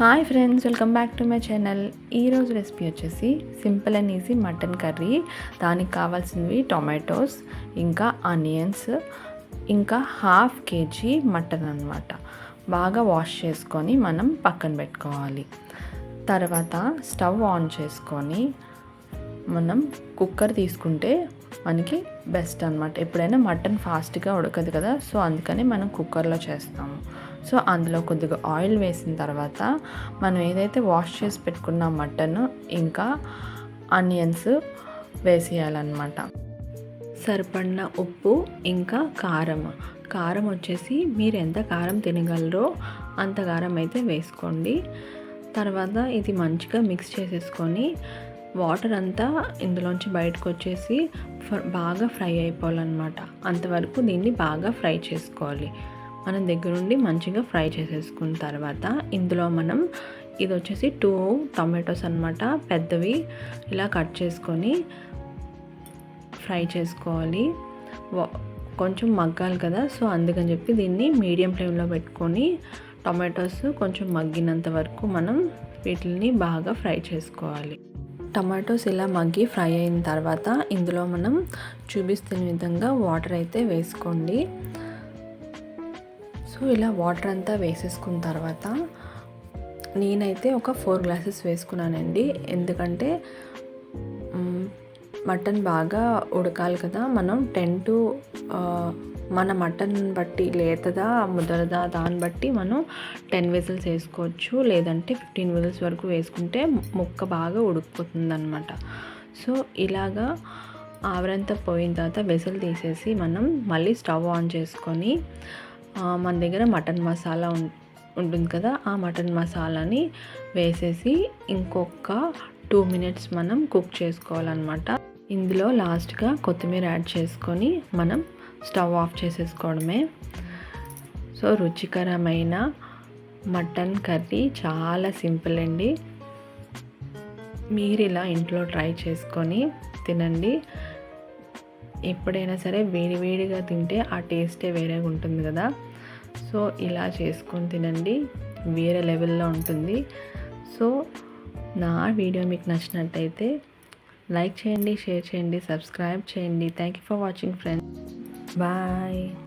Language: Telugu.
Hi friends welcome back to my channel. ఈరోజు రెసిపీ వచ్చేసి simple and easy mutton curry. దానికి కావాల్సినవి టొమాటోస్ ఇంకా ఆనియన్స్ ఇంకా హాఫ్ కేజీ మటన్ అనమాట బాగా వాష్ చేసుకొని మనం పక్కన పెట్టుకోవాలి. తర్వాత స్టవ్ ఆన్ చేసుకొని మనం కుక్కర్ తీసుకుంటే మనకి బెస్ట్ అనమాట ఎప్పుడైనా మటన్ ఫాస్ట్గా ఉడకదు కదా సో అందుకని మనం కుక్కర్లో చేస్తాము. సో అందులో కొద్దిగా ఆయిల్ వేసిన తర్వాత మనం ఏదైతే వాష్ చేసి పెట్టుకున్న మటన్ ఇంకా ఆనియన్స్ వేసేయాలన్నమాట. సరిపడిన ఉప్పు ఇంకా కారం. కారం వచ్చేసి మీరు ఎంత కారం తినగలరో అంత కారం అయితే వేసుకోండి. తర్వాత ఇది మంచిగా మిక్స్ చేసేసుకొని వాటర్ అంతా ఇందులోంచి బయటకు వచ్చేసి బాగా ఫ్రై అయిపోవాలన్నమాట. అంతవరకు దీన్ని బాగా ఫ్రై చేసుకోవాలి. మనం దగ్గరుండి మంచిగా ఫ్రై చేసేసుకున్న తర్వాత ఇందులో మనం ఇది వచ్చేసి టూ టమాటోస్ అనమాట పెద్దవి ఇలా కట్ చేసుకొని ఫ్రై చేసుకోవాలి. కొంచెం మగ్గాలి కదా సో అందుకని చెప్పి దీన్ని మీడియం ఫ్లేమ్లో పెట్టుకొని టొమాటోస్ కొంచెం మగ్గినంత వరకు మనం వీటిని బాగా ఫ్రై చేసుకోవాలి. టమాటోస్ ఇలా మగ్గి ఫ్రై అయిన తర్వాత ఇందులో మనం చూపిస్తున్న విధంగా వాటర్ అయితే వేసుకోండి. సో ఇలా వాటర్ అంతా వేసేసుకున్న తర్వాత నేనైతే ఒక ఫోర్ గ్లాసెస్ వేసుకున్నానండి. ఎందుకంటే మటన్ బాగా ఉడకాలి కదా మనం టెన్ టు మన మటన్ బట్టి లేతదా ముదరదా దాన్ని బట్టి మనం టెన్ విజిల్స్ వేసుకోవచ్చు. లేదంటే ఫిఫ్టీన్ విజిల్స్ వరకు వేసుకుంటే ముక్క బాగా ఉడికిపోతుంది అనమాట సో ఇలాగా ఆవిరంతా పోయిన తర్వాత వెసలు తీసేసి మనం మళ్ళీ స్టవ్ ఆన్ చేసుకొని మన దగ్గర మటన్ మసాలా ఉంటుంది కదా ఆ మటన్ మసాలాని వేసేసి ఇంకొక టూ మినిట్స్ మనం కుక్ చేసుకోవాలన్నమాట. ఇందులో లాస్ట్గా కొత్తిమీర యాడ్ చేసుకొని మనం స్టవ్ ఆఫ్ చేసేసుకోవడమే. సో రుచికరమైన మటన్ కర్రీ చాలా సింపుల్ అండి. మీరు ఇలా ఇంట్లో ట్రై చేసుకొని తినండి. ఎప్పుడైనా సరే వేడి వేడిగా తింటే ఆ టేస్టే వేరేగా ఉంటుంది కదా. సో ఇలా చేసుకొని తినండి. వేరే లెవెల్లో ఉంటుంది. సో నా వీడియో మీకు నచ్చినట్టయితే లైక్ చేయండి షేర్ చేయండి సబ్స్క్రైబ్ చేయండి. Thank you for watching friends. Bye!